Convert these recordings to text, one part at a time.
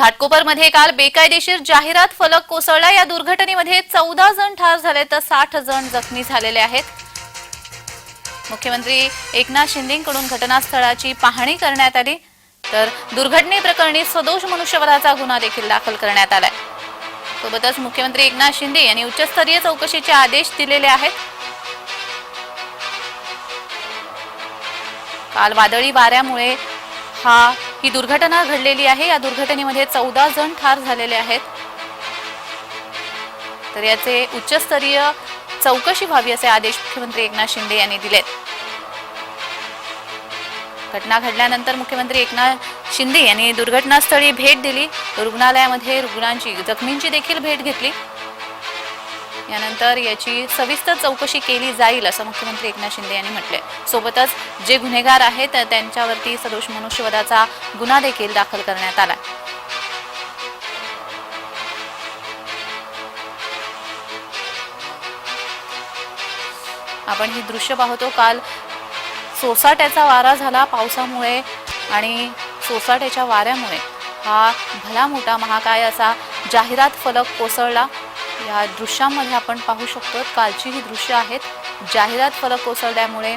घाटकोपरमध्ये काल बेकायदेशीर जाहिरात फलक कोसळला. या दुर्घटनेमध्ये चौदा जण ठार झाले तर साठ जण जखमी झालेले आहेत. मुख्यमंत्री एकनाथ शिंदेकडून घटनास्थळाची पाहणी करण्यात आली. तर दुर्घटनेप्रकरणी सदोष मनुष्यवधाचा गुन्हा देखील दाखल करण्यात आलाय. सोबतच मुख्यमंत्री एकनाथ शिंदे यांनी उच्चस्तरीय चौकशीचे आदेश दिलेले आहेत. काल वादळी वाऱ्यामुळे हा ही दुर्घटना घडलेली आहे. या दुर्घटनेमध्ये चौदा जण ठार झालेले आहेत. तर याचे उच्चस्तरीय चौकशी व्हावी असे आदेश मुख्यमंत्री एकनाथ शिंदे यांनी दिलेत. घटना घडल्यानंतर मुख्यमंत्री एकनाथ शिंदे यांनी दुर्घटनास्थळी भेट दिली. रुग्णालयामध्ये रुग्णांची जखमींची देखील भेट घेतली. यानंतर याची सविस्तर चौकशी केली जाईल असं मुख्यमंत्री एकनाथ शिंदे यांनी म्हटले सोबतच जे गुन्हेगार आहेत त्यांच्यावरती सदोष मनुष्यवधाचा गुन्हा देखील दाखल करण्यात आला आपण ही दृश्य पाहतो काल सोसाट्याचा वारा झाला पावसामुळे आणि सोसाट्याच्या वाऱ्यामुळे. हा भला मोठा महाकाय असा जाहिरात फलक कोसळला. या दृश्यामध्ये आपण पाहू शकतो कालची ही दृश्य आहेत जाहिरात फलक कोसळल्यामुळे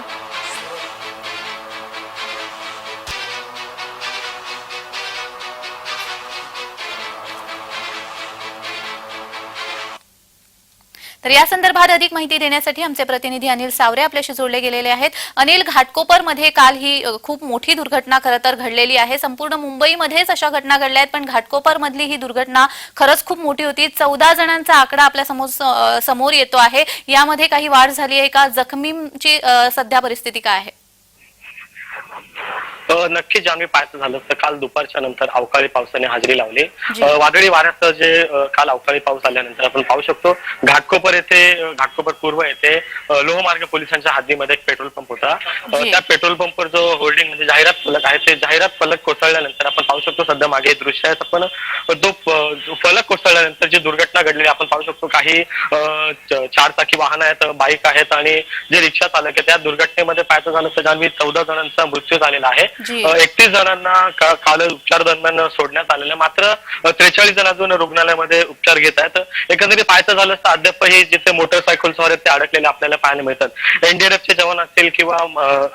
तर या संदर्भात अधिक माहिती देण्यासाठी आमचे प्रतिनिधी अनिल सावरे आपल्याशी जोडले गेलेले आहेत. अनिल घाटकोपरमध्ये काल ही खूप मोठी दुर्घटना खरं तर घडलेली आहे. संपूर्ण मुंबईमध्येच अशा घटना घडल्या आहेत पण घाटकोपर मधली ही दुर्घटना खरंच खूप मोठी होती. चौदा जणांचा आकडा आपल्यासमोर समोर येतो आहे. यामध्ये काही वाढ झाली आहे का? जखमींची सध्या परिस्थिती काय आहे? नक्कीच जान्हवी पाहायचं झालं तर काल दुपारच्या नंतर अवकाळी पावसाने हजेरी लावली वादळी वाऱ्यासह जे काल अवकाळी पाऊस आल्यानंतर आपण पाहू शकतो घाटकोपर येथे घाटकोपर पूर्व येथे लोहमार्ग पोलिसांच्या हद्दीमध्ये एक पेट्रोल पंप होता. त्या पेट्रोल पंपवर जो होल्डिंग म्हणजे जाहिरात फलक आहे ते जाहिरात फलक कोसळल्यानंतर आपण पाहू शकतो सध्या मागे हे दृश्य आहे आपण जो फलक कोसळल्यानंतर जी दुर्घटना घडलेली आपण पाहू शकतो काही चार चाकी वाहन आहेत बाईक आहेत आणि जे रिक्षा चालक आहे त्या दुर्घटनेमध्ये पाहायचं झालं तर जान्हवी चौदा जणांचा मृत्यू झालेला आहे. एकतीस जणांना काल उपचार दरम्यान सोडण्यात आलेलं. मात्र त्रेचाळीस जण अजून रुग्णालयामध्ये उपचार घेत आहेत. एकंदरीत पाहायचं झालं तर अद्यापही जिथे मोटरसायकल स्वार आहेत ते अडकलेले आपल्याला पाहायला मिळतात. एनडीआरएफचे जवान असतील किंवा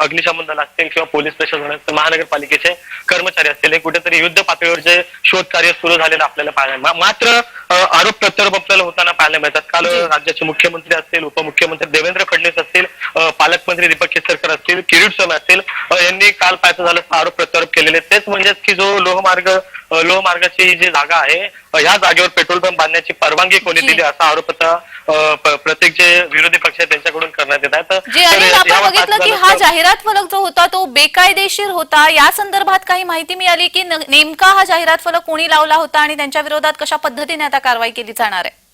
अग्निशमन दल असतील किंवा पोलीस प्रशासन असतील महानगरपालिकेचे कर्मचारी असतील हे कुठेतरी युद्ध पातळीवर जे शोध कार्य सुरू झालेलं आपल्याला पाहायला मात्र आरोप प्रत्यारोप आपल्याला होताना पाहायला मिळतात. काल. राज्याचे मुख्यमंत्री असतील उपमुख्यमंत्री देवेंद्र फडणवीस असतील पालकमंत्री दीपक केसरकर असतील किरीट स्वामी असतील यांनी काल पाहायचं झालं आरोप प्रत्यारोप केलेले. तेच म्हणजेच की जो लोहमार्ग लोहमार्गाची जी जागा आहे ह्या जागेवर पेट्रोल पंप बांधण्याची परवानगी कोणी. दिली असा आरोप आता प्रत्येक जे विरोधी पक्ष आहेत त्यांच्याकडून करण्यात येत अनिल आपण बघितलं की हा जाहिरात फलक जो होता तो बेकायदेशीर होता या संदर्भात काही माहिती मिळाली की नेमका हा जाहिरात फलक कोणी लावला होता आणि त्यांच्या विरोधात कशा पद्धतीने आता कारवाई केली जाणार आहे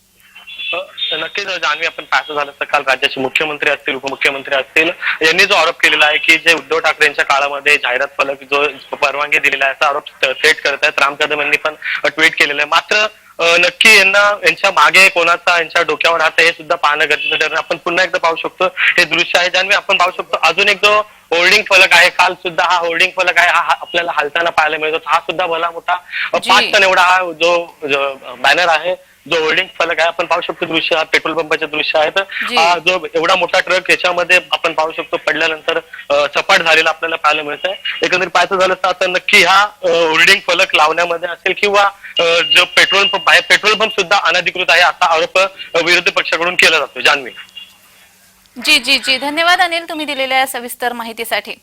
नक्कीच जान्हवी आपण पाहायचं झालं तर काल राज्याचे मुख्यमंत्री असतील उपमुख्यमंत्री असतील यांनी जो आरोप केलेला आहे की जे उद्धव ठाकरे यांच्या काळामध्ये जाहिरात फलक जो परवानगी दिलेला आहे असा आरोप थेट करत आहेत. राम कदम यांनी पण ट्विट केलेलं आहे. मात्र नक्की यांना यांच्या मागे कोणाचा यांच्या डोक्यावर हात हे सुद्धा पाहणं गरजेचं ठरणार. आपण पुन्हा एकदा पाहू शकतो. हे दृश्य आहे. जान्हवी आपण पाहू शकतो अजून एक जो होल्डिंग फलक आहे काल सुद्धा हा होल्डिंग फलक आहे हा आपल्याला हालताना पाहायला मिळतो. हा सुद्धा भला मोठा. पाच टन एवढा हा जो बॅनर आहे जो होल्डिंग फलक आहे आपण पाहू शकतो दृश्य हा पेट्रोल पंपाचे दृश्य आहे. जी. तर हा जो एवढा मोठा ट्रक याच्यामध्ये आपण पाहू शकतो पडल्यानंतर अ, सपाट झालेला आपल्याला पाहायला मिळत आहे एकंदरीत पाहायचं झालं तर आता नक्की हा होल्डिंग फलक लावण्यामध्ये असेल किंवा अ, जो पेट्रोल पंप आहे पेट्रोल पंप सुद्धा अनधिकृत आहे असा आरोप अ, विरोधी पक्षाकडून केला जातो. जान्हवी. जी जी जी. धन्यवाद अनिल तुम्ही दिलेल्या या सविस्तर माहितीसाठी.